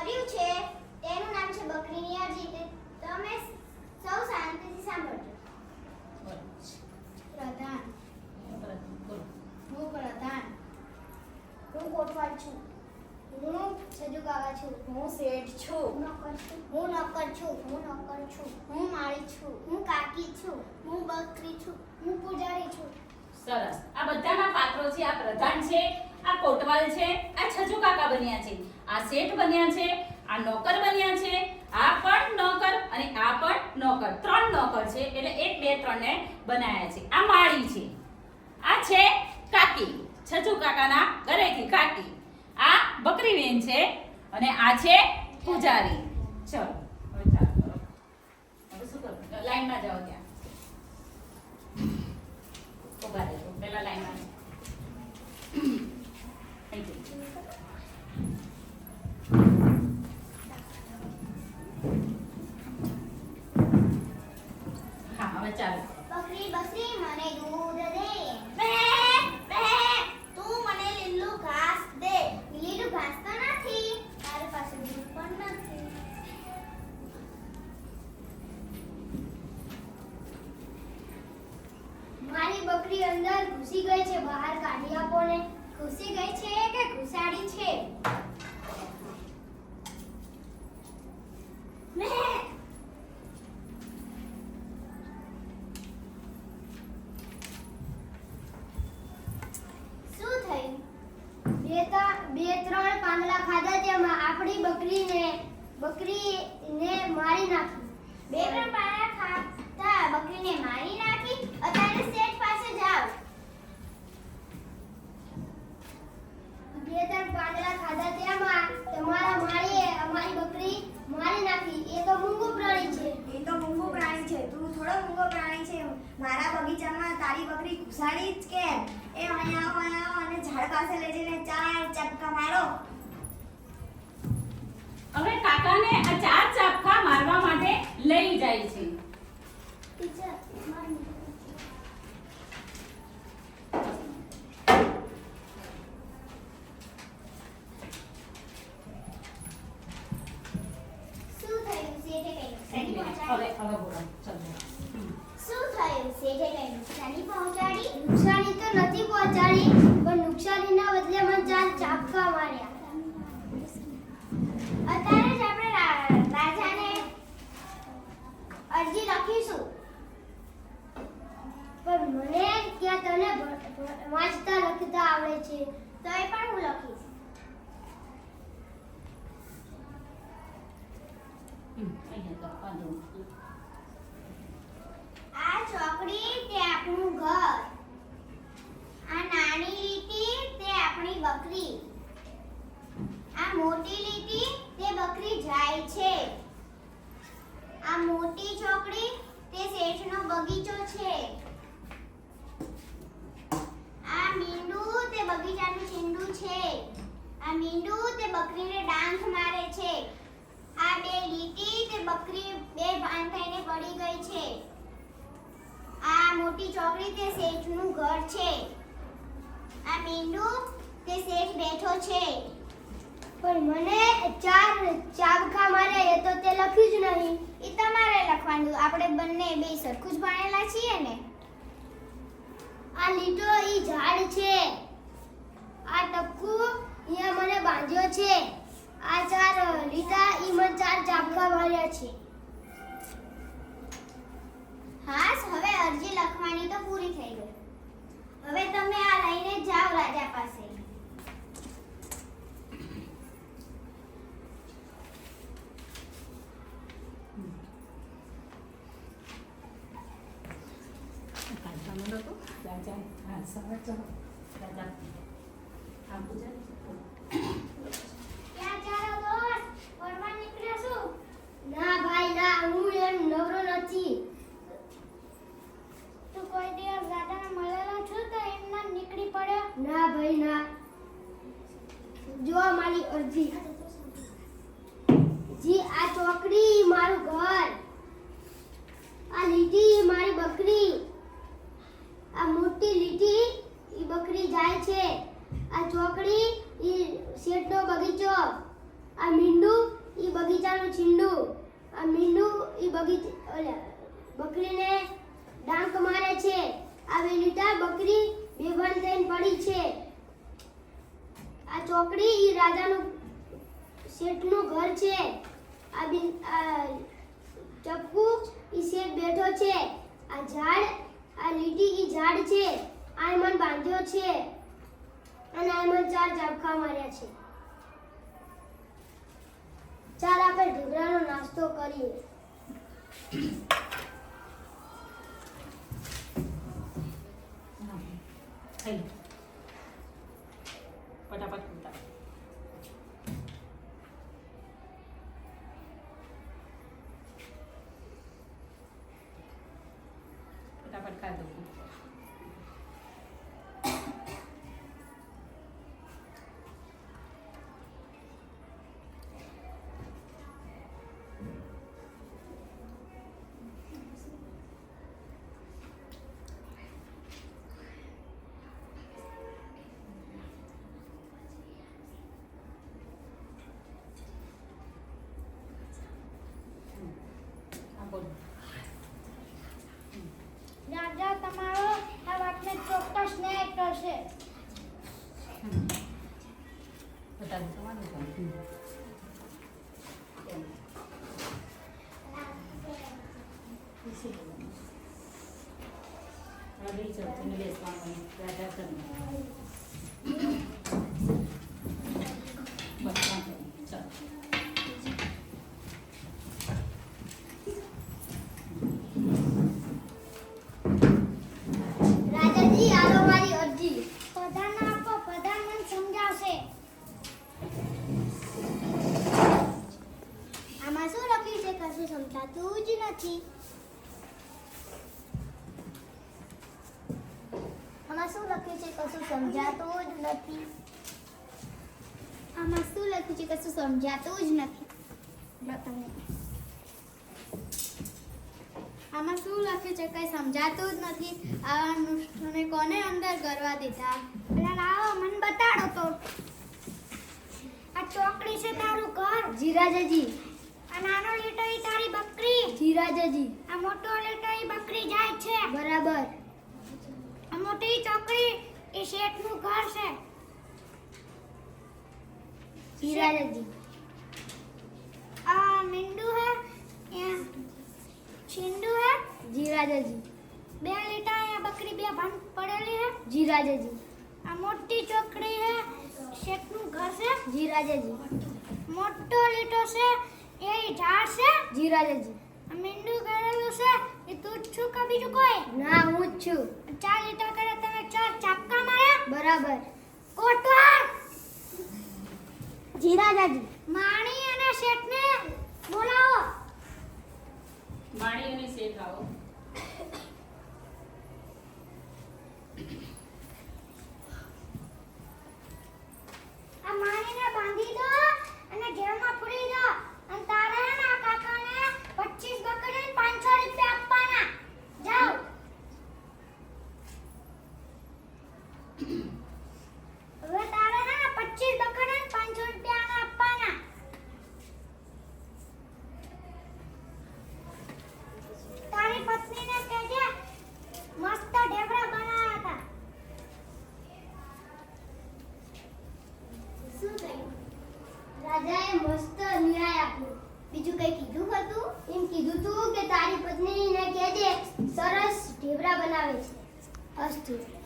કર્યું છે તેનું નામ છે બકરીની અરજી. તમે સૌ શાંતિથી સાંભળજો. પ્રધાન. હું પ્રધાન. હું કોટવાડ છું. હું સજુ કાકા છું. હું શેઠ છું. હું નોકર છું. હું નોકર છું. હું નોકર છું. હું માળી છું. હું કાકી છું. હું બકરી છું. હું પૂજારી છું. સરસ. આ બધાના પાત્રો છે. આ પ્રધાન છે. કોટવાલ છે, આ છજુ કાકા બન્યા છે. આ શેઠ બન્યા છે, આ નોકર બન્યા છે, આ પણ નોકર અને આ પણ નોકર. ત્રણ નોકર છે, એટલે એક, બે ત્રણ ને બનાયા છે. આ માળી છે. આ છે કાકી, છજુ કાકાના ઘરેથી કાકી. આ બકરી બેન છે અને આ છે પૂજારી. ચલો, હવે ચાલુ. શું કરો લાઈનમાં જાઓ ત્યાં. ઊભા રહેજો, પહેલા લાઈનમાં. હા હવે ચાલુ. બકરી બકરી મને દૂધ દે. બે બે. તું મને લીલું ઘાસ દે. લીલું ઘાસ તો નથી તારી પાસે દૂધ પણ નથી. મારી બકરી અંદર ઘૂસી ગઈ છે બહાર કાઢી આપો ને. ઘૂસી ગઈ છે કે ઘુસાડી છે? શું થયું? બે બે ત્રણ પાંદડા ખાધા તેમાં આપણી બકરીને બકરીને મારી નાખી. બે ત્રણ પાંદડા ખાતા બકરીને મારી નાખી અત્યારે શેઠ પાસે જાવ બે ત્રણ પાંદડા ખાધા તેમાં તમારા માળીએ અમારી બકરી મારી નાખી એ તો મૂંગું પ્રાણી છે એ તો મૂંગો પ્રાણી છે તું થોડો મૂંગો પ્રાણી છે મારા બગીચામાં તારી બકરી ઘુસાડી જ કેમ એ અહીંયા આવો અહીંયા આવો અને ઝાડ પાસે લઈ જઈને ચાર ચપકા મારો. હવે કાકાને આ ચાર ચાપકા મારવા માટે લઈ જાય છે. શું થયું? શેઠે કહ્યું શેની પહોંચાડી? નુકસાની તો નથી પહોંચાડી પણ નુકસાનીના બદલે મને ચાર ચાપકા માર્યા અત્યારે જ આપણે રા- રાજાને અરજી લખીશું પણ મને ક્યાં તને ભ- ભ- વાંચતા લખતા આવડે છે તો એ પણ હું લખીશ હમ, અહીંયા તો વાંધો નહીં. આ ચોકડી તે આપણું ઘર આ નાની લીટી તે આપણી બકરી આ મોટી લીટી તે બકરી જાય છે આ મોટી ચોકડી તે શેઠનો બગીચો છે. આ મીંડું તે બગીચાનું છીંડું છે. આ મીંડું તે બકરીને ડાંખ મારે છે. આ બે લીટી તે બકરી બે ભાન થઈને પડી ગઈ છે. આ મોટી ચોકડી તે શેઠનું ઘર છે. આ મીંડું તે શેઠ બેઠો છે. પણ મને ચાર ચાબકા માર્યા એ તો તે લખ્યું જ નહીં. એ તમારે લખવાનું. આપણે બંને બે સરખું જ ભણેલા છીએ ને. આ લીટો ઈ ઝાડ છે આ ટપકુ અહીંયા મને બાંધ્યો છે આ ચાર લીટા ઈ મને ચાર ચાબખા માર્યા છે હાસ હવે અરજી લખવાની તો પૂરી થઈ ગઈ હવે તમે આ લઈને જાઓ રાજા પાસે કાઢવાનું નહોતું? રાજા હા સવાર ચલો રાજા હા પૂજારી ક્યાં ચોકડી છે. આ ચોકડી ઈ રાજાનું શેઠનું ઘર છે. આ બી ચપકુ ઈ શેઠ બેઠો છે. આ ઝાડ, આ લીટી એ ઝાડ છે. આ મન બાંધ્યો છે. અને આ ચાર ઝાપખા માર્યા છે. ચાલ આપણે ઢીબરાનો નાસ્તો કરીએ. Thank you. पटापट होतात બેસવાનું. આમાં શું લખ્યું છે? કશું સમજાતું જ નથી. આમાં શું લખ્યું છે? કશું સમજાતું જ નથી. બતાવો આમાં શું લખ્યું છે? કઈ સમજાતું જ નથી. આ તમે કોને અંદર કરવા દીધા? એટલે લાવો મને બતાડો તો. આ ચોકડી છે તારું ઘર. જીરાજાજી. આ નાનો લીટો એ તારી બકરી. જીરાજાજી. આ મોટો લીટો ઈ બકરી જાય છે. બરાબર. મોટી ચોકડી એ શેઠનું ઘર છે. હીરાજી આ મિંડુ હે છિંડુ હે. જીરાજાજી. બે લીટા એ બકરી બે ભાન પડેલી હે. જીરાજાજી. આ મોટી ચોકડી હે શેઠનું ઘર છે. જીરાજાજી. મોટો લીટો છે એ ઝાડ છે. જીરાજાજી. આ મિંડુ કરેલું છે એ તું જ છું કે બીજું કોઈ? ના હું જ છું. ચાર લીટર કરે તમે ચાર ચાપકા માર્યા? બરાબર. કોટવાર જી રાજાજી માણી અને શેઠને બોલાવો. માણી અને શેઠ આવો આ મારીને બાંધી દો અને જેલમાં પૂરી દો અને તારે હે ને આ કાકાને 25 બકરી 500 રૂપિયા આપવાના જાઓ હવે તારે હે ને 25 બકરી 500 રૂપિયા આને આપવાના તારી પત્નીને કહેજે મસ્ત ઢેબરા બનાવ્યા હતા શું થયું રાજાએ મસ્ત ન્યાય આપ્યો બીજું કઈ કીધું હતું એમ કીધું તું કે